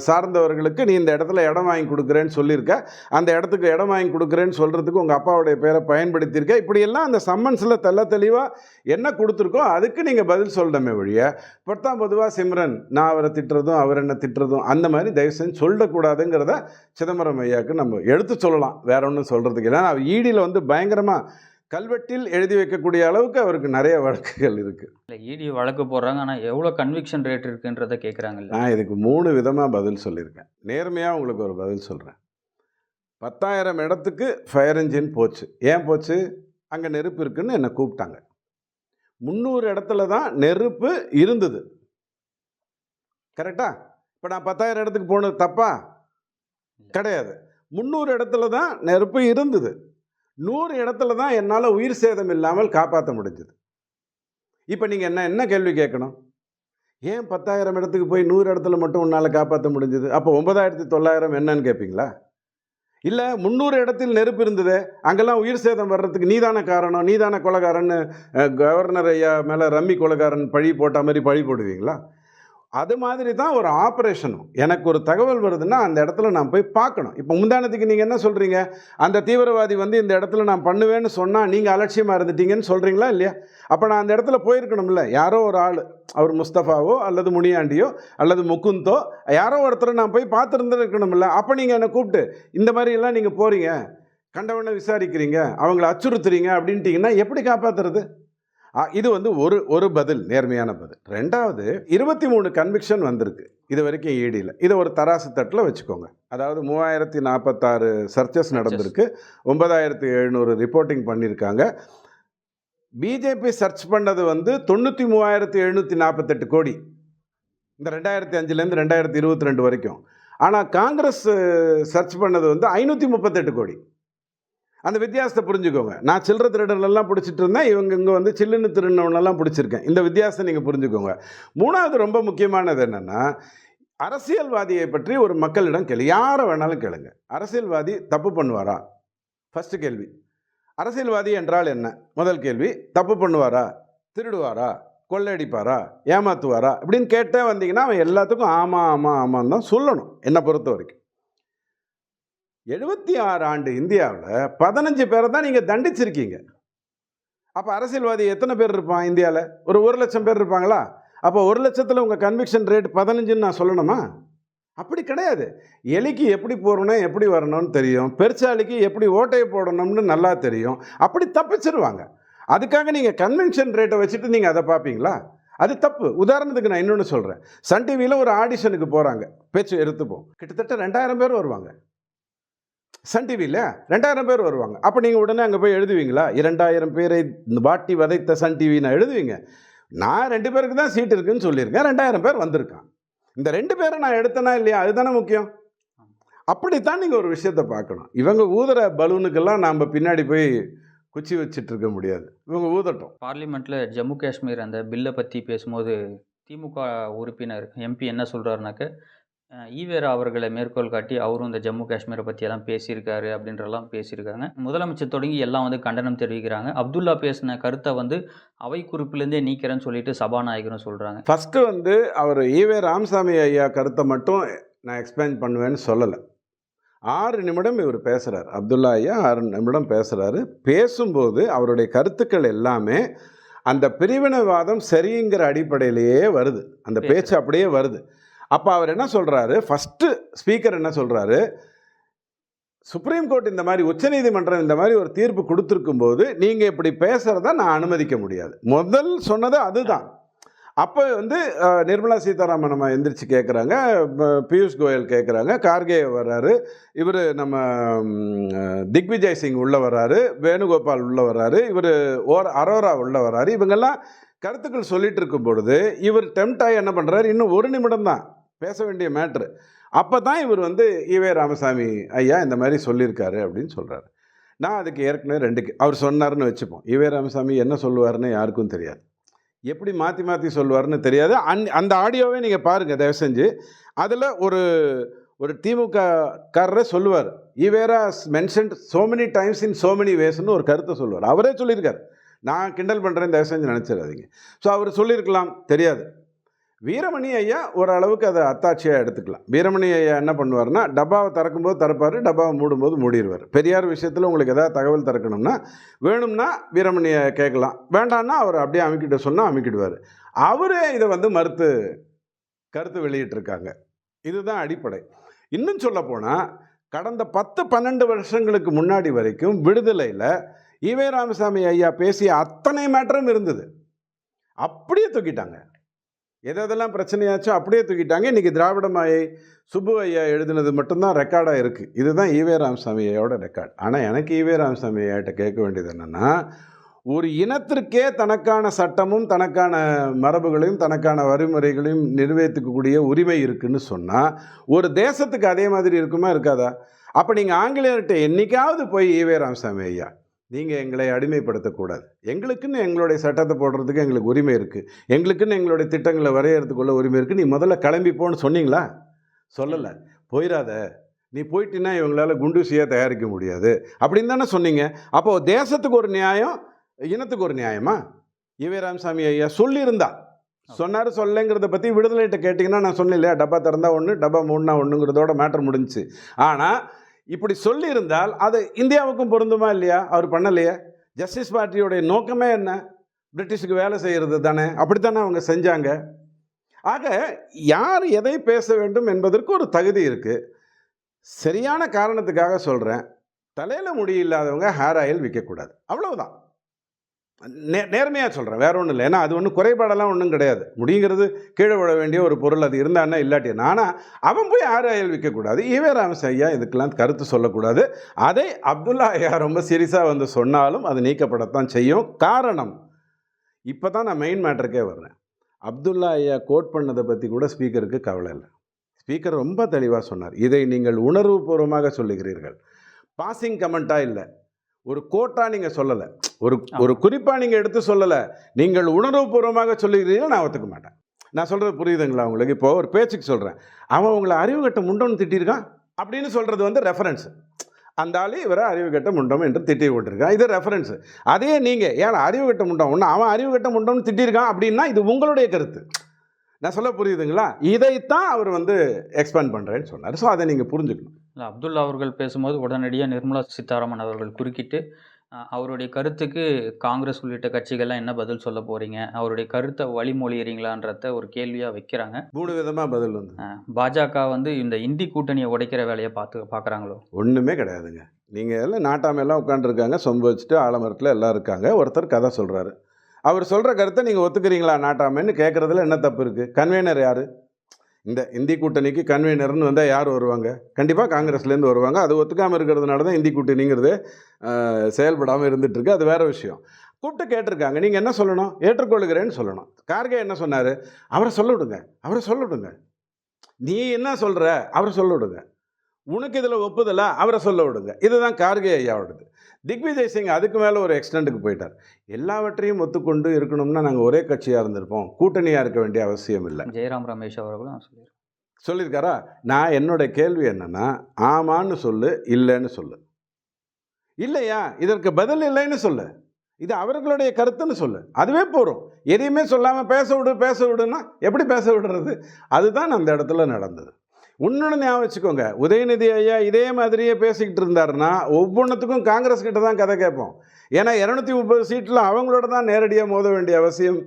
சார்ந்தவர்களுக்கு நீ இந்த இடத்துல இடம் வாங்கி கொடுக்குறேன்னு சொல்லியிருக்க. அந்த இடத்துக்கு இடம் வாங்கி கொடுக்குறேன்னு சொல்கிறதுக்கு உங்கள் அப்பாவுடைய பேரை பயன்படுத்தியிருக்க. இப்படியெல்லாம் அந்த சம்மன்ஸில் தெள்ள தெளிவாக என்ன கொடுத்துருக்கோ அதுக்கு நீங்கள் பதில் சொல்லணுமே ஒழிய பத்தாம் பொதுவாக சிம்ரன் நான் அவரை திட்டுறதும் அவர் என்ன திட்டுறதும் அந்த மாதிரி தயவு செஞ்சு சொல்லக்கூடாதுங்கிறத சிதம்பரம் ஐயாவுக்கு நம்ம எடுத்து சொல்லலாம். வேற ஒன்றும் சொல்கிறதுக்கு இல்லை. அவர் ஈடியில் வந்து பயங்கரமாக கல்வெட்டில் எழுதி வைக்கக்கூடிய அளவுக்கு அவருக்கு நிறைய வழக்குகள் இருக்குது இல்லை இடி வழக்கு போடுறாங்க. ஆனால் எவ்வளோ கன்விக்ஷன் ரேட் இருக்குன்றதை கேட்குறாங்கல்ல நான் இதுக்கு மூணு விதமாக பதில் சொல்லியிருக்கேன். நேர்மையாக உங்களுக்கு ஒரு பதில் சொல்கிறேன் பத்தாயிரம் இடத்துக்கு ஃபயர் இன்ஜின் போச்சு. ஏன் போச்சு? அங்கே நெருப்பு இருக்குன்னு என்னை கூப்பிட்டாங்க. முந்நூறு இடத்துல தான் நெருப்பு இருந்தது. கரெக்டா இப்போ நான் பத்தாயிரம் இடத்துக்கு போனது தப்பா? கிடையாது. முந்நூறு இடத்துல தான் நெருப்பு இருந்தது. நூறு இடத்துல தான் என்னால் உயிர் சேதம் இல்லாமல் காப்பாற்ற முடிஞ்சது. இப்போ நீங்கள் என்ன என்ன கேள்வி கேட்கணும்? ஏன் பத்தாயிரம் இடத்துக்கு போய் நூறு இடத்துல மட்டும் உன்னால் காப்பாற்ற முடிஞ்சது? அப்போ ஒன்பதாயிரத்தி தொள்ளாயிரம் என்னன்னு கேட்பீங்களா இல்லை முந்நூறு இடத்தில் நெருப்பு இருந்தது அங்கெல்லாம் உயிர் சேதம் வர்றதுக்கு நீதான காரணம் நீதான கொலகாரன்னு கவர்னர் ஐயா மேலே ரம்மி கொலகாரன் பழி போட்ட மாதிரி பழி போடுவீங்களா? அது மாதிரி தான் ஒரு ஆப்ரேஷனும். எனக்கு ஒரு தகவல் வருதுன்னா அந்த இடத்துல நான் போய் பார்க்கணும். இப்போ முந்தானத்துக்கு நீங்கள் என்ன சொல்கிறீங்க அந்த தீவிரவாதி வந்து இந்த இடத்துல நான் பண்ணுவேன்னு சொன்னால் நீங்கள் அலட்சியமாக இருந்துட்டீங்கன்னு சொல்கிறீங்களா இல்லையா? அப்போ நான் அந்த இடத்துல போயிருக்கணும்ல. யாரோ ஒரு ஆள். அவர் முஸ்தஃபாவோ அல்லது முனியாண்டியோ அல்லது முகுந்தோ யாரோ ஒருத்தரை நான் போய் பார்த்துருந்துருக்கணும்ல. அப்போ நீங்கள் என்னை கூப்பிட்டு இந்த மாதிரியெல்லாம் நீங்கள் போகிறீங்க கண்டவனை விசாரிக்கிறீங்க. அவங்கள அச்சுறுத்துறீங்க அப்படின்ட்டிங்கன்னா எப்படி காப்பாற்றுறது இது வந்து ஒரு ஒரு பதில் நேர்மையான பதில். ரெண்டாவது இருபத்தி மூணு கன்விக்ஷன் வந்திருக்கு. இது வரைக்கும் ஈடியில் இதை ஒரு தராசு தட்டில் வச்சுக்கோங்க. அதாவது மூவாயிரத்தி நாற்பத்தாறு சர்ச்சஸ் நடந்திருக்கு. ஒன்பதாயிரத்தி எழுநூறு ரிப்போர்ட்டிங் பண்ணியிருக்காங்க பிஜேபி சர்ச் பண்ணது வந்து தொண்ணூற்றி மூவாயிரத்தி எழுநூற்றி நாற்பத்தெட்டு கோடி. இந்த ரெண்டாயிரத்தி அஞ்சுலேருந்து ரெண்டாயிரத்தி இருபத்தி ரெண்டு வரைக்கும். ஆனால் காங்கிரஸ் சர்ச் பண்ணது வந்து ஐநூற்றி முப்பத்தெட்டு கோடி. அந்த வித்தியாசத்தை புரிஞ்சுக்கோங்க. நான் சில்லற திருடனெல்லாம் பிடிச்சிட்டு இருந்தேன் இவங்க இங்கே வந்து சில்லுன்னு திருடினவனெல்லாம் பிடிச்சிருக்கேன். இந்த வித்தியாசத்தை நீங்கள் புரிஞ்சுக்கோங்க. மூணாவது ரொம்ப முக்கியமானது என்னென்னா அரசியல்வாதியை பற்றி ஒரு மக்களிடம் கேளு. யாரை வேணாலும் கேளுங்க. அரசியல்வாதி தப்பு பண்ணுவாரா? ஃபஸ்ட்டு கேள்வி. அரசியல்வாதி என்றால் என்ன? முதல் கேள்வி தப்பு பண்ணுவாரா? திருடுவாரா? கொள்ளையடிப்பாரா? ஏமாத்துவாரா? இப்படின்னு கேட்டே வந்தீங்கன்னா அவன் எல்லாத்துக்கும் ஆமாம் ஆமாம் ஆமான்னு தான் சொல்லணும். என்னை பொறுத்த வரைக்கும். எழுபத்தி ஆறு ஆண்டு இந்தியாவில் பதினஞ்சு பேரை தான் நீங்கள் தண்டிச்சிருக்கீங்க. அப்போ அரசியல்வாதி எத்தனை பேர் இருப்பான் இந்தியாவில் ஒரு ஒரு லட்சம் பேர் இருப்பாங்களா? அப்போ ஒரு லட்சத்தில் உங்கள் கன்விக்ஷன் ரேட் பதினஞ்சுன்னு நான் சொல்லணுமா? அப்படி கிடையாது. எலிக்கு எப்படி போகணும் எப்படி வரணும்னு தெரியும். பெருச்சாலிக்கு எப்படி ஓட்டையை போடணும்னு நல்லா தெரியும். அப்படி தப்பிச்சிருவாங்க. அதுக்காக நீங்கள் கன்வென்ஷன் ரேட்டை வச்சுட்டு நீங்கள் அதை பார்ப்பீங்களா? அது தப்பு. உதாரணத்துக்கு நான் இன்னொன்று சொல்கிறேன் சன் டிவியில் ஒரு ஆடிஷனுக்கு போகிறாங்க பேச்சு எடுத்துப்போம். கிட்டத்தட்ட ரெண்டாயிரம் பேர் வருவாங்க. சன் டிவியில் ரெண்டாயிரம் பேர் வருவாங்க. அப்போ நீங்கள் உடனே அங்கே போய் எழுதுவீங்களா? இரண்டாயிரம் பேரை வாட்டி வதைத்த சன் டிவி நான் எழுதுவீங்க. நான் ரெண்டு பேருக்கு தான் சீட் இருக்குன்னு சொல்லியிருக்கேன். ரெண்டாயிரம் பேர் வந்திருக்கான். இந்த ரெண்டு பேரை நான் எடுத்தேனா இல்லையா? அதுதானே முக்கியம். அப்படித்தான் நீங்கள் ஒரு விஷயத்தை பார்க்கணும். இவங்க ஊதுற பலூனுக்கெல்லாம் நாம் பின்னாடி போய் குச்சி வச்சிட்டு இருக்க முடியாது. இவங்க ஊதட்டும். பார்லிமெண்ட்டில் ஜம்மு காஷ்மீர் அந்த பில்லை பற்றி பேசும்போது திமுக உறுப்பினர் எம்பி என்ன சொல்கிறாருனாக்க ஈவேரா அவர்களை மேற்கோள் காட்டி அவரும் இந்த ஜம்மு காஷ்மீரை பற்றியெல்லாம் பேசியிருக்காரு அப்படின்றலாம் பேசியிருக்காங்க. முதலமைச்சர் தொடங்கி எல்லாம் வந்து கண்டனம் தெரிவிக்கிறாங்க. அப்துல்லா பேசின கருத்தை வந்து அவை குறிப்பிலேருந்தே நீக்கிறேன்னு சொல்லிட்டு சபாநாயகரும் சொல்கிறாங்க ஃபஸ்ட்டு வந்து அவர் ஈவே ராமசாமி ஐயா கருத்தை மட்டும் நான் எக்ஸ்பிளைன் பண்ணுவேன்னு சொல்லலை. ஆறு நிமிடம் இவர் பேசுகிறார் அப்துல்லா ஐயா ஆறு நிமிடம் பேசுகிறாரு பேசும்போது அவருடைய கருத்துக்கள் எல்லாமே அந்த பிரிவினைவாதம் சரிங்கிற அடிப்படையிலேயே வருது. அந்த பேச்சு அப்படியே வருது. அப்போ அவர் என்ன சொல்கிறாரு ஃபஸ்ட்டு ஸ்பீக்கர் என்ன சொல்கிறாரு சுப்ரீம் கோர்ட் இந்த மாதிரி உச்சநீதிமன்றம் இந்த மாதிரி ஒரு தீர்ப்பு கொடுத்துருக்கும் போது நீங்கள் இப்படி பேசுகிறத நான் அனுமதிக்க முடியாது. முதல் சொன்னது அதுதான். அப்போ வந்து நிர்மலா சீதாராமன் நம்ம எந்திரிச்சு கேட்குறாங்க பியூஷ் கோயல் கேட்குறாங்க கார்கே வர்றாரு இவர் நம்ம திக்விஜய் சிங் உள்ளே வர்றாரு வேணுகோபால் உள்ளே வர்றாரு இவர் ஓர் அரோரா உள்ளே வர்றாரு இவங்கெல்லாம் கருத்துக்கள் சொல்லிட்டு இருக்கும் பொழுது இவர் டெம்ட் ஆகி என்ன பண்ணுறாரு இன்னும் ஒரு நிமிடம் தான். பேச வேண்டிய மேட்ரு அப்போ தான் இவர் வந்து ஈவே ராமசாமி ஐயா இந்த மாதிரி சொல்லியிருக்காரு அப்படின்னு சொல்கிறாரு நான் அதுக்கு ஏற்கனவே ரெண்டு அவர் சொன்னார்னு வச்சுப்போம். ஈவே ராமசாமி என்ன சொல்லுவாருன்னு யாருக்கும் தெரியாது. எப்படி மாற்றி மாற்றி சொல்லுவாருன்னு தெரியாது. அந் அந்த ஆடியோவே நீங்கள் பாருங்கள் தயவு செஞ்சு அதில் ஒரு ஒரு திமுக காரரை சொல்லுவார். EVR mentioned so many times in so many வேஸ்னு ஒரு கருத்தை சொல்லுவார். அவரே சொல்லியிருக்கார். நான் கிண்டல் பண்ணுறேன் தயவு செஞ்சு நினச்சிடாதீங்க. ஸோ அவர் சொல்லியிருக்கலாம் தெரியாது. வீரமணி ஐயா ஓரளவுக்கு அதை அத்தாட்சியாக எடுத்துக்கலாம். வீரமணி ஐயா என்ன பண்ணுவார்னா டப்பாவை திறக்கும்போது திறப்பார் டப்பாவை மூடும்போது மூடிடுவார் பெரியார் விஷயத்தில் உங்களுக்கு எதாவது தகவல் திறக்கணும்னா வேணும்னா வீரமணியை கேட்கலாம். வேண்டான்னா அவர் அப்படியே அமைக்கிட்ட சொன்னால் அமைக்கிடுவார். அவரே இதை வந்து மறுத்து கருத்து வெளியிட்டிருக்காங்க. இதுதான் அடிப்படை. இன்னும் சொல்ல போனால் கடந்த பத்து பன்னெண்டு வருஷங்களுக்கு முன்னாடி வரைக்கும் விடுதலையில் ஈவே ராமசாமி ஐயா பேசிய அத்தனை மேட்டரும் இருந்தது. அப்படியே தூக்கிட்டாங்க. எதெல்லாம் பிரச்சனையாச்சோ அப்படியே தூக்கிட்டாங்க. இன்றைக்கி திராவிட மாயை சுப்பு ஐயா எழுதினது மட்டும்தான் ரெக்கார்டாக இருக்குது இதுதான் ஈவே ராமசாமி ஐயாவோட ரெக்கார்ட் ஆனால் எனக்கு ஈவே ராமசாமி ஐயாட்ட கேட்க வேண்டியது என்னென்னா ஒரு இனத்திற்கே தனக்கான சட்டமும் தனக்கான மரபுகளையும் தனக்கான வழிமுறைகளையும் நிறைவேற்றக்கூடிய உரிமை இருக்குன்னு சொன்னால் ஒரு தேசத்துக்கு அதே மாதிரி இருக்குமா இருக்காதா? அப்போ நீங்கள் ஆங்கிலேயர்கிட்ட என்றைக்காவது போய் ஈவே ராமசாமி ஐயா நீங்கள் எங்களை அடிமைப்படுத்தக்கூடாது. எங்களுக்குன்னு எங்களுடைய சட்டத்தை போடுறதுக்கு எங்களுக்கு உரிமை இருக்குது எங்களுக்குன்னு எங்களுடைய திட்டங்களை வரையறதுக்குள்ள உரிமை இருக்குது நீ முதல்ல கிளம்பி போன்னு சொன்னீங்களா? சொல்லலை. போயிடாத நீ போயிட்டினா இவங்களால் குண்டூசியாக தயாரிக்க முடியாது. அப்படின்னு தானே சொன்னீங்க. அப்போது தேசத்துக்கு ஒரு நியாயம் இனத்துக்கு ஒரு நியாயமா? இவே ராமசாமி ஐயா சொல்லியிருந்தா. சொன்னார் சொல்லலைங்கிறத பற்றி விடுதலைகிட்ட கேட்டிங்கன்னா நான் சொன்னேன் இல்லையா? டப்பா திறந்தா ஒன்று டப்பா மூணுனா ஒன்றுங்கிறதோட மேட்டர் முடிஞ்சுச்சு. ஆனால் இப்படி சொல்லியிருந்தால் அது இந்தியாவுக்கும் பொருந்துமா இல்லையா? அவர் பண்ணலையே. ஜஸ்டிஸ் பார்ட்டியோடைய நோக்கமே என்ன? பிரிட்டிஷுக்கு வேலை செய்கிறது தானே. அப்படித்தானே அவங்க செஞ்சாங்க. ஆக யார் எதை பேச வேண்டும் என்பதற்கு ஒரு தகுதி இருக்குது சரியான காரணத்துக்காக சொல்கிறேன் தலையில் முடி இல்லாதவங்க ஹேர் ஆயில் விற்கக்கூடாது அவ்வளவுதான். நே நேர்மையாக சொல்கிறேன் வேற ஒன்றும் இல்லை. ஏன்னா அது ஒன்றும் குறைபாடெல்லாம் ஒன்றும் கிடையாது. முடிங்கிறது கீழே விழ வேண்டிய ஒரு பொருள். அது இருந்தான்னா இல்லாட்டி ஆனால் அவன் போய் யாரும் அயல் விற்கக்கூடாது ஈவே ராமஸ் ஐயா இதுக்கெல்லாம் கருத்து சொல்லக்கூடாது. அதை அப்துல்லா ஐயா ரொம்ப சீரியஸாக வந்து சொன்னாலும் அது நீக்கப்படத்தான் செய்யும். காரணம் இப்போ தான் நான் மெயின் மேட்டருக்கே வர்றேன். அப்துல்லா ஐயா கோட் பண்ணதை பற்றி கூட ஸ்பீக்கருக்கு கவலை இல்லை. ஸ்பீக்கர் ரொம்ப தெளிவாக சொன்னார். இதை நீங்கள் உணர்வுபூர்வமாக சொல்லுகிறீர்கள். பாசிங் கமெண்ட்டாக இல்லை. ஒரு கோட்டாக நீங்கள் சொல்லலை. ஒரு ஒரு குறிப்பாக நீங்கள் எடுத்து சொல்லலை. நீங்கள் உணர்வுபூர்வமாக சொல்லுகிறீர்கள் நான் ஒத்துக்க மாட்டேன். நான் சொல்கிறது புரியுதுங்களா உங்களுக்கு? இப்போ ஒரு பேச்சுக்கு சொல்கிறேன் அவன் உங்களை அறிவு கட்ட முண்டம்னு திட்டியிருக்கான் அப்படின்னு சொல்கிறது வந்து ரெஃபரன்ஸ் அந்த ஆளு இவரை அறிவு கட்ட முண்டம் என்று திட்டி கொண்டிருக்கான் இது ரெஃபரன்ஸ் அதே நீங்கள் ஏன் அறிவு கட்ட முண்டம்? ஒன்று அவன் அறிவு கட்ட முண்டம்னு திட்டியிருக்கான் அப்படின்னா இது உங்களுடைய கருத்து. நான் சொல்ல புரியுதுங்களா? இதைத்தான் அவர் வந்து எக்ஸ்பேண்ட் பண்ணுறேன்னு சொன்னார். ஸோ அதை நீங்கள் புரிஞ்சுக்கணும். இல்லை அப்துல்லா அவர்கள் பேசும்போது உடனடியாக நிர்மலா சீதாராமன் அவர்கள் குறுக்கிட்டு அவருடைய கருத்துக்கு காங்கிரஸ் உள்ளிட்ட கட்சிகள்லாம் என்ன பதில் சொல்ல போறீங்க? அவருடைய கருத்தை வழிமொழியறீங்களான்றத ஒரு கேள்வியாக வைக்கிறாங்க. மூணு விதமாக பதில் வந்து. பாஜக வந்து இந்த இந்தி கூட்டணியை உடைக்கிற வேலையை பார்த்து பார்க்குறாங்களோ? ஒன்றுமே கிடையாதுங்க. நீங்கள் எல்லாம் நாட்டாமையெல்லாம் உட்காந்துருக்காங்க சொம்பு வச்சுட்டு ஆலமரத்தில் எல்லாம் இருக்காங்க. ஒருத்தர் கதை சொல்கிறாரு அவர் சொல்கிற கருத்தை நீங்கள் ஒத்துக்கிறீங்களா நாட்டாமைன்னு கேட்குறதுல என்ன தப்பு இருக்குது கன்வீனர் யார்? இந்த இந்தி கூட்டணிக்கு கன்வீனர்னு வந்தால் யார் வருவாங்க? கண்டிப்பாக காங்கிரஸ்லேருந்து வருவாங்க. அது ஒத்துக்காமல் இருக்கிறதுனால தான் இந்தி கூட்டணிங்கிறது செயல்படாமல் இருந்துகிட்ருக்கு அது வேறு விஷயம். கூப்பிட்டு கேட்டிருக்காங்க. நீங்கள் என்ன சொல்லணும்? ஏற்றுக்கொள்கிறேன்னு சொல்லணும். கார்கே என்ன சொன்னார்? அவரை சொல்ல விடுங்க அவரை சொல்ல விடுங்க நீ என்ன சொல்கிற அவரை சொல்ல விடுங்க உனக்கு இதில் ஒப்புதலா? அவரை சொல்ல விடுங்க இதுதான் கார்கே ஐயாவோடது திக்விஜய் சிங் அதுக்கு மேலே ஒரு எக்ஸ்டெண்டுக்கு போயிட்டார். எல்லாவற்றையும் ஒத்துக்கொண்டு இருக்கணும்னா நாங்கள் ஒரே கட்சியாக இருந்திருப்போம். கூட்டணியாக இருக்க வேண்டிய அவசியம் இல்லை. ஜெயராம் ரமேஷ் அவர்களும் சொல்லியிருக்காங்க சொல்லியிருக்காரா. நான் என்னோட கேள்வி என்னன்னா ஆமான்னு சொல்லு இல்லைன்னு சொல்லு. இல்லையா? இதற்கு பதில் இல்லைன்னு சொல்லு. இது அவர்களுடைய கருத்துன்னு சொல்லு. அதுவே போகிறோம் எதையுமே சொல்லாமல் பேச விடு பேச விடுன்னா எப்படி பேச விடுறது? அதுதான் அந்த இடத்துல நடந்தது. இன்னொன்று ஞாபகம் வச்சுக்கோங்க. உதயநிதி ஐயா இதே மாதிரியே பேசிக்கிட்டு இருந்தாருன்னா ஒவ்வொன்றுத்துக்கும் காங்கிரஸ் கிட்ட தான் கதை கேட்போம். ஏன்னா இரநூத்தி முப்பது சீட்டில் அவங்களோட தான் நேரடியாக மோத வேண்டிய அவசியம்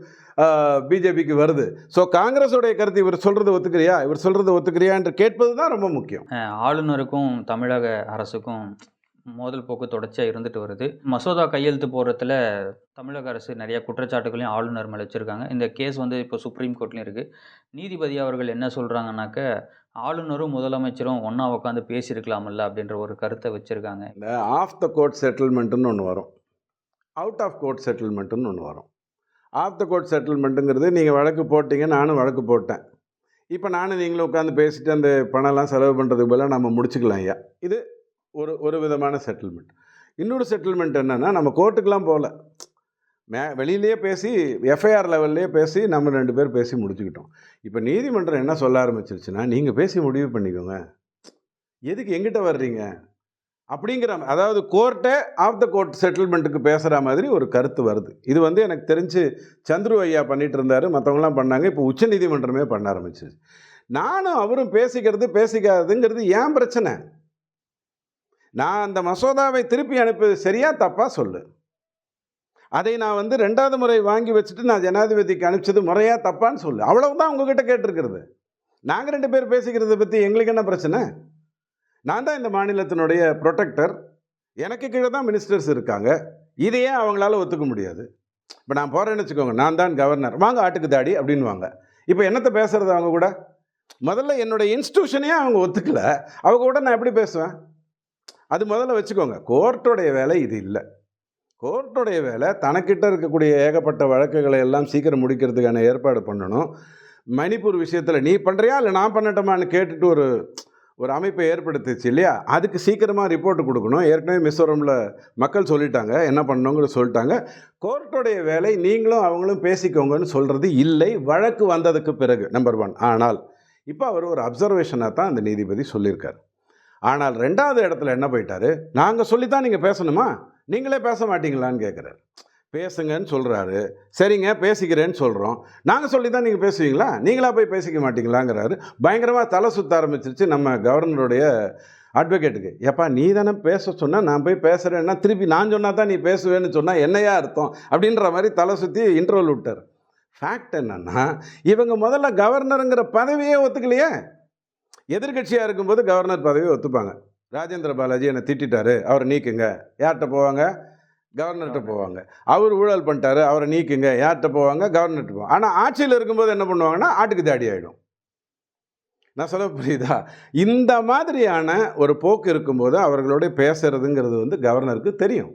பிஜேபிக்கு வருது. ஸோ காங்கிரஸோடைய கருத்து இவர் சொல்கிறது ஒத்துக்கிறியா? இவர் சொல்கிறது ஒத்துக்கிறியா என்று கேட்பது தான் ரொம்ப முக்கியம். ஆளுநருக்கும் தமிழக அரசுக்கும் மோதல் போக்கு தொடர்ச்சியாக இருந்துட்டு வருது. மசோதா கையெழுத்து போடுறதுல தமிழக அரசு நிறைய குற்றச்சாட்டுகளையும் ஆளுநர் மேலே வச்சுருக்காங்க. இந்த கேஸ் வந்து இப்போ சுப்ரீம் கோர்ட்லேயும் இருக்குது நீதிபதி அவர்கள் என்ன சொல்கிறாங்கன்னாக்க ஆளுநரும் முதலமைச்சரும் ஒன்றா உட்காந்து பேசியிருக்கலாமில்ல அப்படின்ற ஒரு கருத்தை வச்சுருக்காங்க. இந்த ஆஃப் த கோர்ட் செட்டில்மெண்ட்டுன்னு ஒன்று வரும். அவுட் ஆஃப் கோர்ட் செட்டில்மெண்ட்டுன்னு ஒன்று வரும். ஆஃப் த கோர்ட் செட்டில்மெண்ட்டுங்கிறது நீங்கள் வழக்கு போட்டீங்க நானும் வழக்கு போட்டேன். இப்போ நானும் நீங்களும் உட்காந்து பேசிட்டு அந்த பணம்லாம் செலவு பண்ணுறதுக்கு பதிலாக நம்ம முடிச்சுக்கலாம் ஐயா. இது ஒரு ஒரு விதமான செட்டில்மெண்ட் இன்னொரு செட்டில்மெண்ட் என்னென்னா நம்ம கோர்ட்டுக்கெலாம் போகல. மே வெளியிலேயே பேசி எஃப்ஐஆர் லெவல்லையே பேசி நம்ம ரெண்டு பேர் பேசி முடிச்சுக்கிட்டோம். இப்போ நீதிமன்றம் என்ன சொல்ல ஆரம்பிச்சிருச்சுன்னா நீங்கள் பேசி முடிவு பண்ணிக்கோங்க. எதுக்கு எங்கிட்ட வர்றீங்க? அப்படிங்கிற அதாவது கோர்ட்டை ஆஃப் த கோர்ட் செட்டில்மெண்ட்டுக்கு பேசுகிற மாதிரி ஒரு கருத்து வருது. இது வந்து எனக்கு தெரிஞ்சு சந்துரு ஐயா பண்ணிகிட்டு இருந்தார் மற்றவங்களாம் பண்ணாங்க இப்போ உச்சநீதிமன்றமே பண்ண ஆரம்பிச்சிச்சு நானும் அவரும் பேசிக்கிறது பேசிக்காதுங்கிறது ஏன் பிரச்சனை? நான் அந்த மசோதாவை திருப்பி அனுப்பியது சரியா தப்பா சொல்லு. அதை நான் வந்து ரெண்டாவது முறை வாங்கி வச்சுட்டு நான் ஜனாதிபதிக்கு அனுப்பிச்சது முறையாக தப்பான்னு சொல்லு. அவ்வளவுதான் உங்ககிட்ட கேட்டிருக்கிறது. நாங்கள் ரெண்டு பேர் பேசிக்கிறத பற்றி எங்களுக்கு என்ன பிரச்சனை? நான் தான் இந்த மாநிலத்தினுடைய ப்ரொடெக்டர் எனக்கு கீழே தான் மினிஸ்டர்ஸ் இருக்காங்க. இதையே அவங்களால ஒத்துக்க முடியாது. இப்போ நான் போகிறேன்னு வச்சுக்கோங்க நான் தான் கவர்னர் வாங்க ஆட்டுக்கு தாடி அப்படின்வாங்க இப்போ என்னத்தை பேசுறது அவங்க கூட? முதல்ல என்னுடைய இன்ஸ்டியூஷனே அவங்க ஒத்துக்கல. அவங்க கூட நான் எப்படி பேசுவேன்? அது முதல்ல வச்சுக்கோங்க. கோர்ட்டோடைய வேலை இது இல்லை. கோர்ட்டோடைய வேலை தனக்கிட்ட இருக்கக்கூடிய ஏகப்பட்ட வழக்குகளை எல்லாம் சீக்கிரம் முடிக்கிறதுக்கான ஏற்பாடு பண்ணணும். மணிப்பூர் விஷயத்தில் நீ பண்ணுறியா இல்லை நான் பண்ணட்டமான்னு கேட்டுட்டு ஒரு ஒரு அமைப்பை ஏற்படுத்துச்சு இல்லையா? அதுக்கு சீக்கிரமாக ரிப்போர்ட் கொடுக்கணும். ஏற்கனவே மிசோரமில் மக்கள் சொல்லிட்டாங்க. என்ன பண்ணணுங்கிறது சொல்லிட்டாங்க. கோர்ட்டோடைய வேலை நீங்களும் அவங்களும் பேசிக்கோங்கன்னு சொல்கிறது இல்லை. வழக்கு வந்ததுக்கு பிறகு நம்பர் ஒன் ஆனால் இப்போ அவர் ஒரு அப்சர்வேஷனாக தான் அந்த நீதிபதி சொல்லியிருக்காரு. ஆனால் ரெண்டாவது இடத்துல என்ன போயிட்டாரு? நாங்கள் சொல்லித்தான் நீங்கள் பேசணுமா? நீங்களே பேச மாட்டீங்களான்னு கேட்குறாரு பேசுங்கன்னு சொல்கிறாரு சரிங்க பேசிக்கிறேன்னு சொல்கிறோம் நாங்கள் சொல்லி தான் நீங்கள் பேசுவீங்களா? நீங்களா போய் பேசிக்க மாட்டீங்களாங்கிறாரு. பயங்கரமாக தலை சுற்ற ஆரம்பிச்சிருச்சு நம்ம கவர்னருடைய அட்வொகேட்டுக்கு. எப்பா நீ தானே பேச சொன்னால் நான் போய் பேசுகிறேன்னா திருப்பி நான் சொன்னால் தான் நீ பேசுவேன்னு சொன்னால் என்னையா அர்த்தம்? அப்படின்ற மாதிரி தலை சுற்றி இன்டர்வல் விட்டார். ஃபேக்ட் என்னன்னா இவங்க முதல்ல கவர்னருங்கிற பதவியே ஒத்துக்கலையே. எதிர்கட்சியாக இருக்கும்போது கவர்னர் பதவியை ஒத்துப்பாங்க. ராஜேந்திர பாலாஜி என்னை திட்டிட்டாரு. அவரை நீக்குங்க. யார்கிட்ட போவாங்க? கவர்னர்கிட்ட போவாங்க. அவர் ஊழல் பண்ணிட்டாரு. அவரை நீக்குங்க. யார்கிட்ட போவாங்க? கவர்னர்கிட்ட போவாங்க. ஆனால் ஆட்சியில் இருக்கும்போது என்ன பண்ணுவாங்கன்னா ஆட்டுக்கு தாடி ஆகிடும் நான் சொல்ல புரியுதா? இந்த மாதிரியான ஒரு போக்கு இருக்கும்போது அவர்களோட பேசுறதுங்கிறது வந்து கவர்னருக்கு தெரியும்.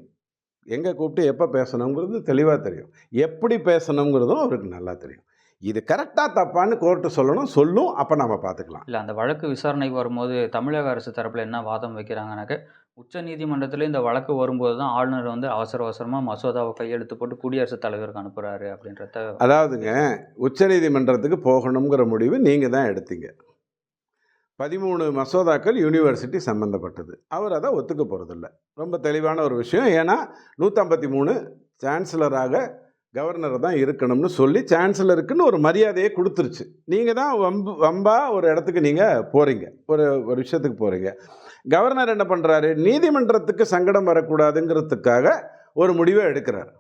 எங்கே கூப்பிட்டு எப்போ பேசணுங்கிறது தெளிவாக தெரியும். எப்படி பேசணுங்கிறதும் அவருக்கு நல்லா தெரியும். இது கரெக்டாக தப்பான்னு கோர்ட்டு சொல்லணும் சொல்லும் அப்போ நம்ம பார்த்துக்கலாம். இல்லை அந்த வழக்கு விசாரணைக்கு வரும்போது தமிழக அரசு தரப்பில் என்ன வாதம் வைக்கிறாங்கனாக்க உச்ச நீதிமன்றத்தில் இந்த வழக்கு வரும்போது தான் ஆளுநர் வந்து அவசர அவசரமாக மசோதாவை கையெழுத்து போட்டு குடியரசுத் தலைவருக்கு அனுப்புகிறாரு அப்படின்றத அதாவதுங்க உச்சநீதிமன்றத்துக்கு போகணுங்கிற முடிவு நீங்கள் தான் எடுத்தீங்க. பதிமூணு மசோதாக்கள் யூனிவர்சிட்டி சம்மந்தப்பட்டது அவர் அதை ஒத்துக்க போகிறதில்ல ரொம்ப தெளிவான ஒரு விஷயம். ஏன்னா நூற்றம்பத்தி மூணு சான்சலராக கவர்னர் தான் இருக்கணும்னு சொல்லி சான்சலருக்குன்னு ஒரு மரியாதையை கொடுத்துருச்சு. நீங்கள் தான் வம்பு வம்பாக ஒரு இடத்துக்கு நீங்கள் போகிறீங்க ஒரு ஒரு விஷயத்துக்கு போகிறீங்க கவர்னர் என்ன பண்ணுறாரு நீதிமன்றத்துக்கு சங்கடம் வரக்கூடாதுங்கிறதுக்காக ஒரு முடிவை எடுக்கிறார்.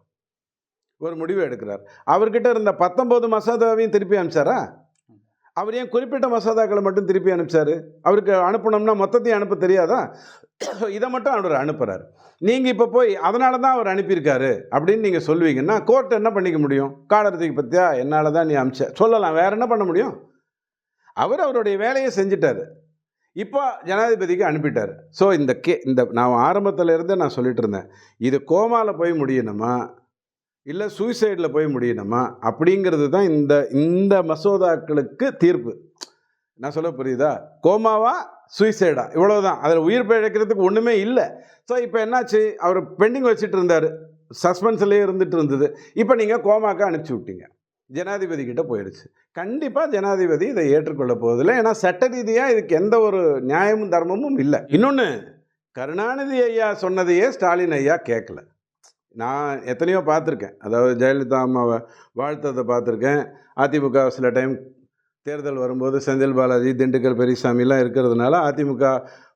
ஒரு முடிவை எடுக்கிறார். அவர்கிட்ட இருந்த பத்தொம்போது மசோதாவையும் திருப்பி அனுப்பிச்சாரா? அவர் ஏன் குறிப்பிட்ட மசோதாக்களை மட்டும் திருப்பி அனுப்பிச்சாரு? அவருக்கு அனுப்பணும்னா மொத்தத்தையும் அனுப்ப தெரியாதா? இதை மட்டும் அவர் அனுப்புகிறார் நீங்கள் இப்போ போய் அதனால தான் அவர் அனுப்பியிருக்காரு அப்படின்னு நீங்கள் சொல்லுவீங்கன்னா கோர்ட் என்ன பண்ணிக்க முடியும்? காலத்துக்கு பற்றியா என்னால் தான் நீ அமிச்ச? சொல்லலாம். வேற என்ன பண்ண முடியும்? அவர் அவருடைய வேலையை செஞ்சிட்டார். இப்போ ஜனாதிபதிக்கு அனுப்பிட்டார். ஸோ இந்த கே இந்த நான் ஆரம்பத்தில் இருந்தே நான் சொல்லிட்டு இருந்தேன். இது கோமாவில் போய் முடியணுமா? இல்லை சூசைடில் போய் முடியணுமா? அப்படிங்கிறது தான் இந்த இந்த மசோதாக்களுக்கு தீர்ப்பு. நான் சொல்ல புரியுதா? கோமாவா? சுயசைடா இவ்வளோதான் அதில் உயிர் பிழைக்கிறதுக்கு ஒன்றுமே இல்லை. ஸோ இப்போ என்னாச்சு? அவர் பெண்டிங் வச்சுட்டு இருந்தார். சஸ்பென்ஸ்லேயே இருந்துட்டு இருந்தது. இப்போ நீங்கள் கோமாக்க அனுப்பிச்சி விட்டீங்க. ஜனாதிபதி கிட்ட போயிடுச்சு கண்டிப்பாக ஜனாதிபதி இதை ஏற்றுக்கொள்ள போவதில்லை. ஏன்னா சட்ட ரீதியாக இதுக்கு எந்த ஒரு நியாயமும் தர்மமும் இல்லை. இன்னொன்று கருணாநிதி ஐயா சொன்னதையே ஸ்டாலின் ஐயா கேட்கல நான் எத்தனையோ பார்த்துருக்கேன். அதாவது ஜெயலலிதா அம்மாவை வாழ்த்ததை பார்த்துருக்கேன். அதிமுக சில டைம் தேர்தல் வரும்போது செந்தில் பாலாஜி திண்டுக்கல் பெரியசாமிலாம் இருக்கிறதுனால அதிமுக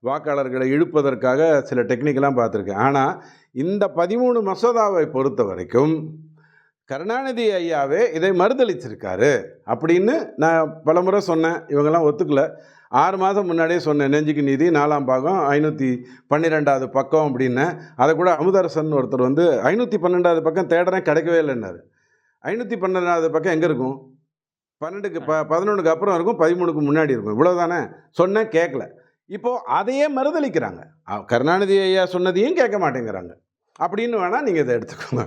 வாக்காளர்களை இழுப்பதற்காக சில டெக்னிக்கெல்லாம் பார்த்துருக்கேன். ஆனால் இந்த பதிமூணு மசோதாவை பொறுத்த வரைக்கும் கருணாநிதி ஐயாவே இதை மறுதளிச்சிருக்காரு அப்படின்னு நான் பலமுறை சொன்னேன். இவங்கெல்லாம் ஒத்துக்கல. ஆறு மாதம் முன்னாடியே சொன்னேன் நெஞ்சுக்கு நீதி நாலாம் பாகம் ஐநூற்றி பன்னிரெண்டாவது பக்கம் அப்படின்னு. அதை கூட அமுதரசன் ஒருத்தர் வந்து ஐநூற்றி பன்னெண்டாவது பக்கம் தேடுறேன் கிடைக்கவே இல்லைன்னாரு. ஐநூற்றி பன்னெண்டாவது பக்கம் எங்கே இருக்கும்? பன்னெண்டுக்கு ப பதினொன்றுக்கு அப்புறம் இருக்கும் பதிமூணுக்கு முன்னாடி இருக்கும். இவ்வளோதானே சொன்னேன் கேட்கல இப்போது அதையே மறுதளிக்கிறாங்க கருணாநிதி ஐயா சொன்னதையும் கேட்க மாட்டேங்கிறாங்க. அப்படின்னு வேணால் நீங்கள் இதை எடுத்துக்கோங்க.